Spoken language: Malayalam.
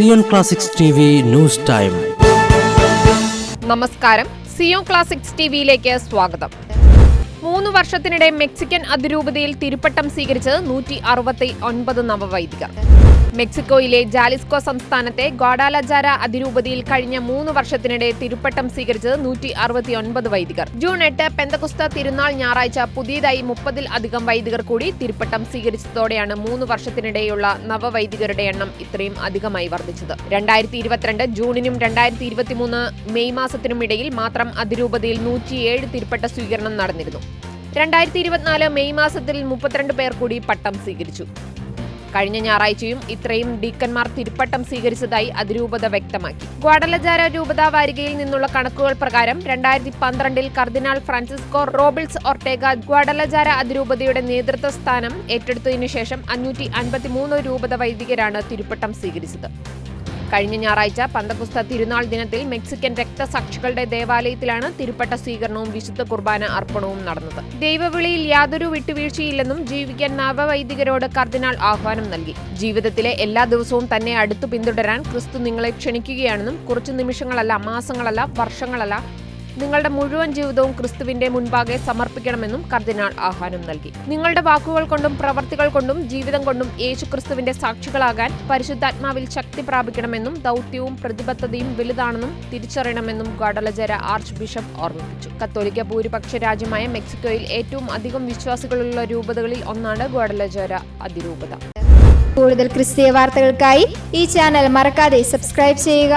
Zion Classics T V news time. നമസ്കാരം. സിയോൺ ക്ലാസിക്സ് ടിവിയിലേക്ക് സ്വാഗതം. മൂന്ന് വർഷത്തിനിടെ മെക്സിക്കൻ അതിരൂപതയിൽ തിരുപ്പട്ടം സ്വീകരിച്ചത് നൂറ്റി അറുപത്തി ഒൻപത് നവവൈദികർ. മെക്സിക്കോയിലെ ജാലിസ്കോ സംസ്ഥാനത്തെ ഗോഡാലജാര അതിരൂപതയിൽ കഴിഞ്ഞ മൂന്ന് വർഷത്തിനിടെ തിരുപ്പട്ടം സ്വീകരിച്ചത് നൂറ്റി അറുപത്തി ഒൻപത് വൈദികർ. ജൂൺ എട്ട് പെന്തകുസ്ത തിരുനാൾ ഞായറാഴ്ച പുതിയതായി മുപ്പതിൽ അധികം വൈദികർ കൂടി തിരുപ്പട്ടം സ്വീകരിച്ചതോടെയാണ് മൂന്ന് വർഷത്തിനിടെയുള്ള നവവൈദികരുടെ എണ്ണം ഇത്രയും അധികമായി വർദ്ധിച്ചത്. രണ്ടായിരത്തി ഇരുപത്തിരണ്ട് ജൂണിനും രണ്ടായിരത്തി ഇരുപത്തിമൂന്ന് മെയ് മാസത്തിനും ഇടയിൽ മാത്രം അതിരൂപതയിൽ നൂറ്റിയേഴ് തിരുപ്പട്ട സ്വീകരണം നടന്നിരുന്നു. രണ്ടായിരത്തി ഇരുപത്തിനാല് മെയ് മാസത്തിൽ മുപ്പത്തിരണ്ട് പേർ കൂടി പട്ടം സ്വീകരിച്ചു. കഴിഞ്ഞ ഞായറാഴ്ചയും ഇത്രയും ഡീക്കന്മാർ തിരുപ്പട്ടം സ്വീകരിച്ചതായി അതിരൂപത വ്യക്തമാക്കി. ഗ്വാഡലജാര രൂപതാ വാരികയിൽ നിന്നുള്ള കണക്കുകൾ പ്രകാരം രണ്ടായിരത്തി പന്ത്രണ്ടിൽ കർദിനാൾ ഫ്രാൻസിസ്കോ റോബിൾസ് ഒർട്ടേഗ ഗ്വാഡലജാര അതിരൂപതയുടെ നേതൃത്വ സ്ഥാനം ഏറ്റെടുത്തതിനു ശേഷം അഞ്ഞൂറ്റി അൻപത്തിമൂന്ന് രൂപത വൈദികരാണ് തിരുപ്പട്ടം സ്വീകരിച്ചത്. കഴിഞ്ഞ ഞായറാഴ്ച പന്തപുസ്ത തിരുനാൾ ദിനത്തിൽ മെക്സിക്കൻ രക്തസാക്ഷികളുടെ ദേവാലയത്തിലാണ് തിരുപ്പട്ട സ്വീകരണവും വിശുദ്ധ കുർബാന അർപ്പണവും നടന്നത്. ദൈവവിളിയിൽ യാതൊരു വിട്ടുവീഴ്ചയില്ലെന്നും ജീവിക്കാൻ നവവൈദികരോട് കർദിനാൾ ആഹ്വാനം നൽകി. ജീവിതത്തിലെ എല്ലാ ദിവസവും തന്നെ അടുത്തു പിന്തുടരാൻ ക്രിസ്തു നിങ്ങളെ ക്ഷണിക്കുകയാണെന്നും കുറച്ചു നിമിഷങ്ങളല്ല മാസങ്ങളല്ല വർഷങ്ങളല്ല നിങ്ങളുടെ മുഴുവൻ ജീവിതവും ക്രിസ്തുവിന്റെ മുൻപാകെ സമർപ്പിക്കണമെന്നും കർദിനാൾ ആഹ്വാനം നൽകി. നിങ്ങളുടെ വാക്കുകൾ കൊണ്ടും പ്രവർത്തികൾ കൊണ്ടും ജീവിതം കൊണ്ടും യേശു ക്രിസ്തുവിന്റെ സാക്ഷികളാകാൻ പരിശുദ്ധാത്മാവിൽ ശക്തി പ്രാപിക്കണമെന്നും ദൗത്യവും പ്രതിബദ്ധതയും വലുതാണെന്നും തിരിച്ചറിയണമെന്നും ഗഡലജര ആർച്ച് ബിഷപ്പ് ഓർമ്മിപ്പിച്ചു. കത്തോലിക്ക ഭൂരിപക്ഷ രാജ്യമായ മെക്സിക്കോയിൽ ഏറ്റവും അധികം വിശ്വാസികളുള്ള രൂപതകളിൽ ഒന്നാണ് ഗഡലജര അതിരൂപത. കൂടുതൽ ക്രിസ്തീയ വാർത്തകൾക്കായി ഈ ചാനൽ മറക്കാതെ സബ്സ്ക്രൈബ് ചെയ്യുക.